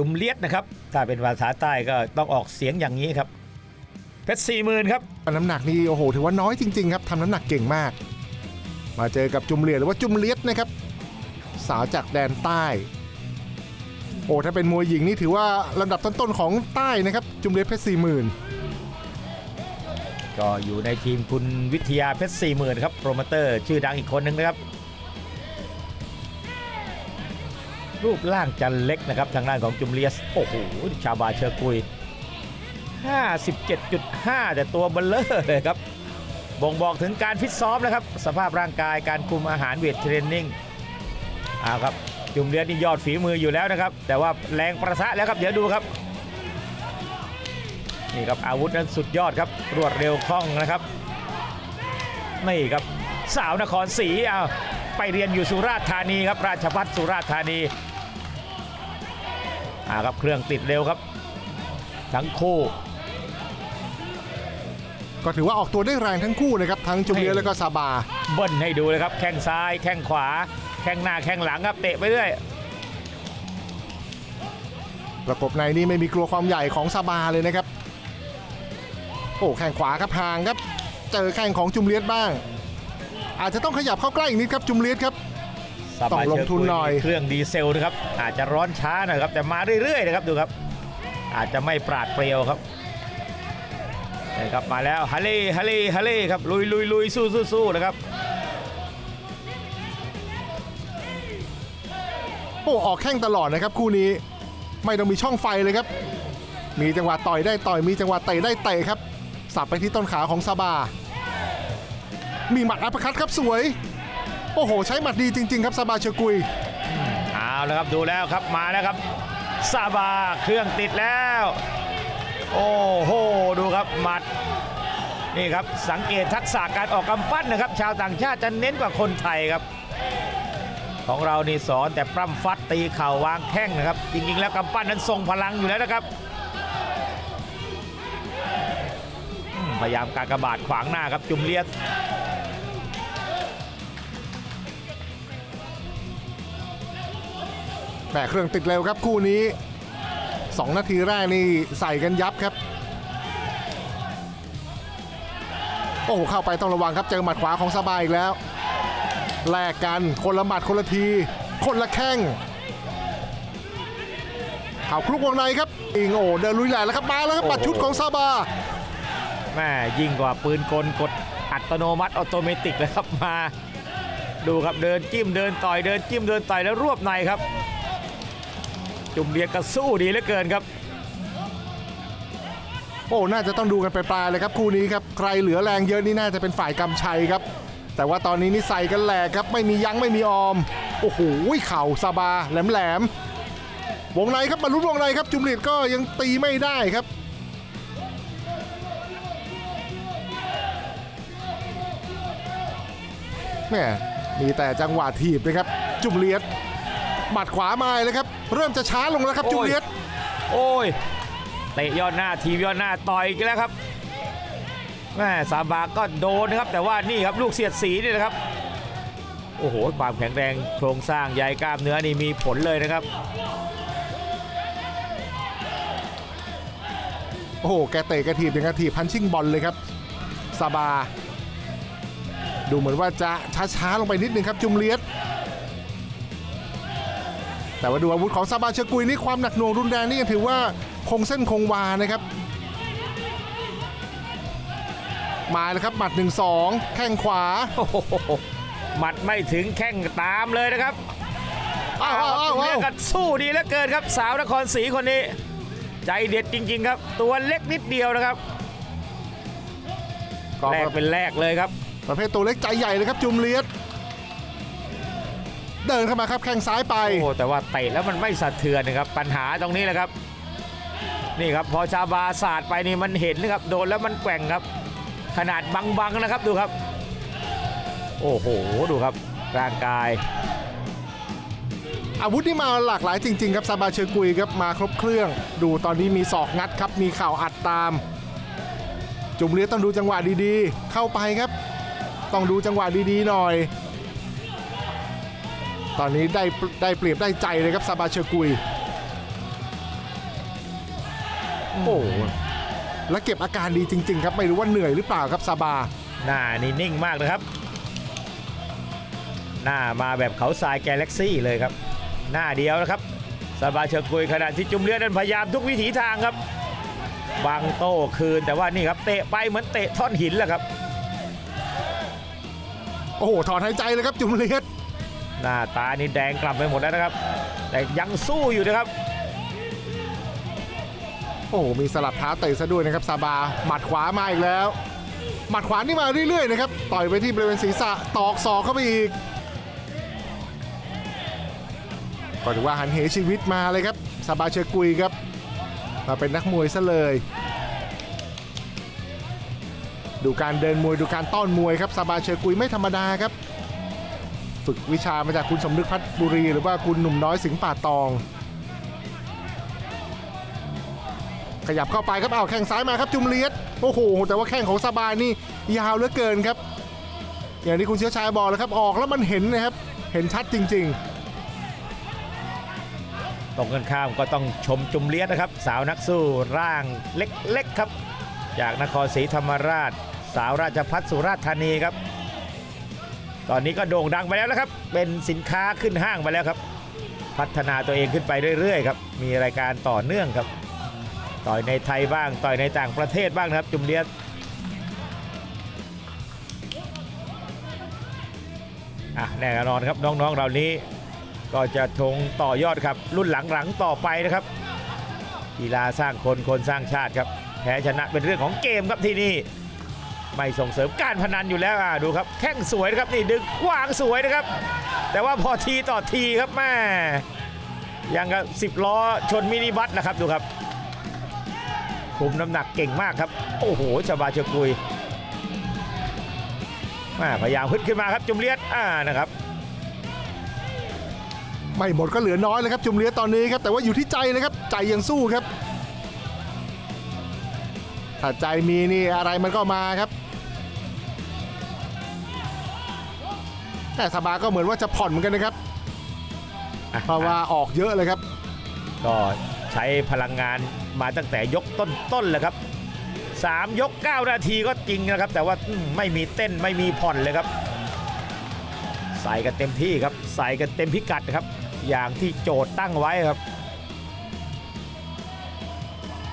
จุมเลียดนะครับ ถ้าเป็นภาษาใต้ก็ต้องออกเสียงอย่างนี้ครับ เพชรสี่หมื่นครับ น้ำหนักนี่โอ้โหถือว่าน้อยจริงๆครับทำน้ำหนักเก่งมาก มาเจอกับจุมเลียดหรือว่าจุมเลียดนะครับ สาวจากแดนใต้ โอ้ถ้าเป็นมวยหญิงนี่ถือว่าลำดับต้นๆของใต้นะครับ จุมเลียดเพชรสี่หมื่นก็อยู่ในทีมคุณวิทยาเพชรสี่หมื่นครับโปรโมเตอร์ชื่อดังอีกคนหนึ่งนะครับ รูปร่างจันเล็กนะครับทางด้านของจุมเลียส โอ้โห ชาบาเชอร์กุย 57.5 แต่ตัวเบลเลอร์เลยครับ บ่งบอกถึงการฟิตซ้อมนะครับ สภาพร่างกายการคุมอาหารเวทเทรนนิ่งเอาครับ จุมเลียสนี่ยอดฝีมืออยู่แล้วนะครับ แต่ว่าแรงประทะแล้วครับ เดี๋ยวดูครับ นี่ครับอาวุธนั้นสุดยอดครับ รวดเร็วคล่องนะครับ นี่ครับ สาวนครศรีเอาไปเรียนอยู่สุราษฎร์ธานีครับ ราชพัฒสุราษฎร์ธานี อ่าครับเครื่องติดเร็วครับ ทั้งคู่ ก็ถือว่าออกตัวได้แรงทั้งคู่นะครับทั้งจุมเลียดแล้วก็ซาบา เบิ้ลให้ดูเลยครับ แข้งซ้ายแข้งขวา แข้งหน้าแข้งหลังครับเตะไปเรื่อยประกบในนี่ไม่มีกลัวความใหญ่ของซาบาเลยนะครับ โอ้แข้งขวาครับห่างครับ เจอแข้งของจุมเลียดบ้าง อาจจะต้องขยับเข้าใกล้อีกนิดครับจุมเลียดครับสบาย ต้องลงทุนหน่อย เครื่องดีเซลนะครับ อาจจะร้อนช้าหน่อยครับ แต่มาเรื่อยๆนะครับดูครับ อาจจะไม่ปราดเปรียวครับนี่ครับมาแล้วฮัลเล่ฮัลเล่ฮัลเล่ครับลุยลุยลุยสู้สู้สู้นะครับโอ้ออกแข้งตลอดนะครับ คู่นี้ไม่ต้องมีช่องไฟเลยครับ มีจังหวะต่อยได้ต่อยมีจังหวะเตะได้เตะครับสับไปที่ต้นขาของซาบา มีหมัดอัปเปอร์คัตครับสวย โอ้โห ใช้หมัดดีจริง ๆ ครับซาบาเชอกุยเอาแล้วครับดูแล้วครับมาแล้วครับซาบาเครื่องติดแล้ว โอ้โหดูครับหมัดนี่ครับสังเกตทักษะการออกกำปั้นนะครับ ชาวต่างชาติจะเน้นกว่าคนไทยครับ ของเรานี่สอนแต่ปล้ำฟัดตีเข่าวางแข้งนะครับ จริงๆ แล้วกำปั้นนั้นทรงพลังอยู่แล้วนะครับพยายามการกระบาดขวางหน้าครับจุมเลียส แหมเครื่องติดเร็วครับคู่นี้ 2 นาทีแรกนี่ใส่กันยับครับ โอ้โหเข้าไปต้องระวังครับเจอหมัดขวาของซาบาอีกแล้ว แลกกันคนละหมัดคนละที คนละแข้งเอาคลุกวงในครับอิงโอเดินลุยแหล่แล้วครับมาแล้วครับหมัดชุดของซาบาแม่ยิ่งกว่าปืนกลกดอัตโนมัติออโตเมติกเลยครับมา ดูครับเดินจิ้มเดินต่อยเดินจิ้มเดินต่อยแล้วรวบในครับ จุ่มเลียกกระสู้ดีเหลือเกินครับ โอ้น่าจะต้องดูกันไปปลายเลยครับคู่นี้ครับใครเหลือแรงเยอะนี่น่าจะเป็นฝ่ายกำชัยครับ แต่ว่าตอนนี้นี่ใส่กันแหลกครับไม่มียั้งไม่มีออม โอ้โหเข่าซาบาแหลมแหลมๆวงในครับบรรลุวงในครับจุมลิดก็ยังตีไม่ได้ครับแม่มีแต่จังหวะถีบนะครับ จุมเลียดหมัดขวามาเลยครับ เริ่มจะช้าลงแล้วครับจุมเลียดโอ้ยเตะยอดหน้าทีมยอดหน้าต่อยอีกแล้วครับแม่ซาบาก็โดนนะครับแต่ว่านี่ครับลูกเสียดสีนี่นะครับโอ้โหความแข็งแรงโครงสร้างใยกล้ามเนื้อนี่มีผลเลยนะครับ โอ้โห แกเตะกระถีบอย่างกระถีบพันชิ่งบอลเลยครับซาบา ดูเหมือนว่าจะช้าๆลงไปนิดนึงครับจุมเลียด แต่ว่าดูอาวุธของซาบาเชอกุยนี่ความหนักหน่วงรุนแรงนี่ยังถือว่าคงเส้นคงวานะครับ มาแล้วครับหมัด 1-2 แข้งขวาโอ้โหหมัดไม่ถึงแข้งตามเลยนะครับอ้าวอ้าวอ้าวเรียอ้ากวกันสู้ดีเหลือเกินครับ สาวนครศรีคนนี้ ใจเด็ดจริง ๆ ครับ ตัวเล็กนิดเดียวนะครับก็แลกเป็นแลกเลยครับ ประเภทตัวเล็กใจใหญ่เลยครับจุมเลียด เดินเข้ามาครับแข้งซ้ายไป โอ้แต่ว่าเตะแล้วมันไม่สะเทือนนะครับ ปัญหาตรงนี้แหละครับ นี่ครับพอชาบาศาสตร์ไปนี่มันเห็นนะครับ โดนแล้วมันแกว่งครับ ขนาดบังๆนะครับดูครับ โอ้โหดูครับ ร่างกายอาวุธนี่มาหลากหลายจริง ๆ ครับซาบาเชอกุยครับมาครบเครื่อง ดูตอนนี้มีศอกงัดครับ มีเข่าอัดตาม จุมเลียดต้องดูจังหวะดีๆ เข้าไปครับ ต้องดูจังหวะดีๆหน่อย ตอนนี้ได้ได้เปรียบได้ใจเลยครับซาบาเชอกุย โอ้โหและเก็บอาการดีจริง ๆ ครับ ไม่รู้ว่าเหนื่อยหรือเปล่าครับซาบา หน้านี่นิ่งมากนะครับ หน้ามาแบบเขาทรายแกเล็กซี่เลยครับ หน้าเดียวนะครับสบาเชอกุยขณะที่จุมเลือดนั้นพยายามทุกวิถีทางครับบังโต้คืนแต่ว่านี่ครับเตะไปเหมือนเตะท่อนหินแหละครับ โอ้โหถอนหายใจเลยครับจุมเลียด หน้าตานี่แดงกลับไปหมดแล้วนะครับ แต่ยังสู้อยู่นะครับ โอ้โหมีสลับเท้าเตะซะด้วยนะครับซาบาหมัดขวามาอีกแล้ว หมัดขวานี่มาเรื่อยๆนะครับต่อยไปที่บริเวณศีรษะตอกศอกเข้าไปอีกก็ถือว่าหันเหชีวิตมาเลยครับซาบาเชกุยครับมาเป็นนักมวยซะเลย ดูการเดินมวยดูการต้อนมวยครับซาบาเชกุยไม่ธรรมดาครับ ฝึกวิชามาจากคุณสมนึกพัฒบุรี หรือว่าคุณหนุ่มน้อยสิงห์ป่าตอง ขยับเข้าไปครับเอาแข้งซ้ายมาครับจุมเลียดโอ้โห แต่ว่าแข้งของซาบานี่ยาวเหลือเกินครับ อย่างที่คุณเชื้อชายบอกแล้วครับออกแล้วมันเห็นนะครับ เห็นชัดจริง ๆ ตรงกันข้ามก็ต้องชมจุมเลียดนะครับ สาวนักสู้ร่างเล็กๆครับ จากนครศรีธรรมราช สาวราชพัฒสุราษฎร์ธานีครับ ตอนนี้ก็โด่งดังไปแล้วนะครับ เป็นสินค้าขึ้นห้างไปแล้วครับ พัฒนาตัวเองขึ้นไปเรื่อยๆครับ มีรายการต่อเนื่องครับ ต่อยในไทยบ้าง ต่อยในต่างประเทศบ้างนะครับ จุมเลียดอะแน่นอนครับน้องๆเหล่านี้ก็จะทงต่อยอดครับ รุ่นหลังๆต่อไปนะครับกีฬาสร้างคนคนสร้างชาติครับแพ้ชนะเป็นเรื่องของเกมครับที่นี่ ไม่ส่งเสริมการพนันอยู่แล้วอะดูครับ แข้งสวยนะครับนี่ดึงวางสวยนะครับ แต่ว่าพอทีต่อทีครับแม่ยังกับสิบล้อชนมินิบัสนะครับดูครับคุมน้ำหนักเก่งมากครับ โอ้โหชบาเชกุยแม่พยายามฮึดขึ้นมาครับจุมเลียดอ่านะครับ ไม่หมดก็เหลือน้อยเลยครับจุมเลียดตอนนี้ครับแต่ว่าอยู่ที่ใจเลยครับใจยังสู้ครับ ถ้าใจมีนี่อะไรมันก็มาครับ แต่ซาบาก็เหมือนว่าจะผ่อนเหมือนกันนะครับอะเพราะว่าออกเยอะเลยครับ ก็ใช้พลังงานมาตั้งแต่ยกต้นๆเลยครับ 3 ยก 9 นาทีก็จริงนะครับ แต่ว่าอืมไม่มีเต้นไม่มีผ่อนเลยครับ ใส่กันเต็มที่ครับ ใส่กันเต็มพิกัดครับ อย่างที่โจทย์ตั้งไว้ครับ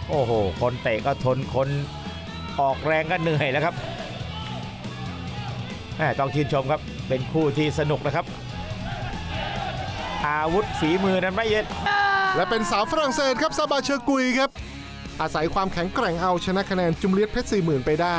โอ้โห คนเตะก็ทนคนออกแรงก็เหนื่อยแล้วครับแม่ต้องชื่นชมครับ เป็นคู่ที่สนุกนะครับ อาวุธฝีมือนั้นไม่เย็น และเป็นสาวฝรั่งเศสครับซาบาเชอร์กุยครับ อาศัยความแข็งแกร่งเอาชนะคะแนนจุมเลียดเพชรสี่หมื่นไปได้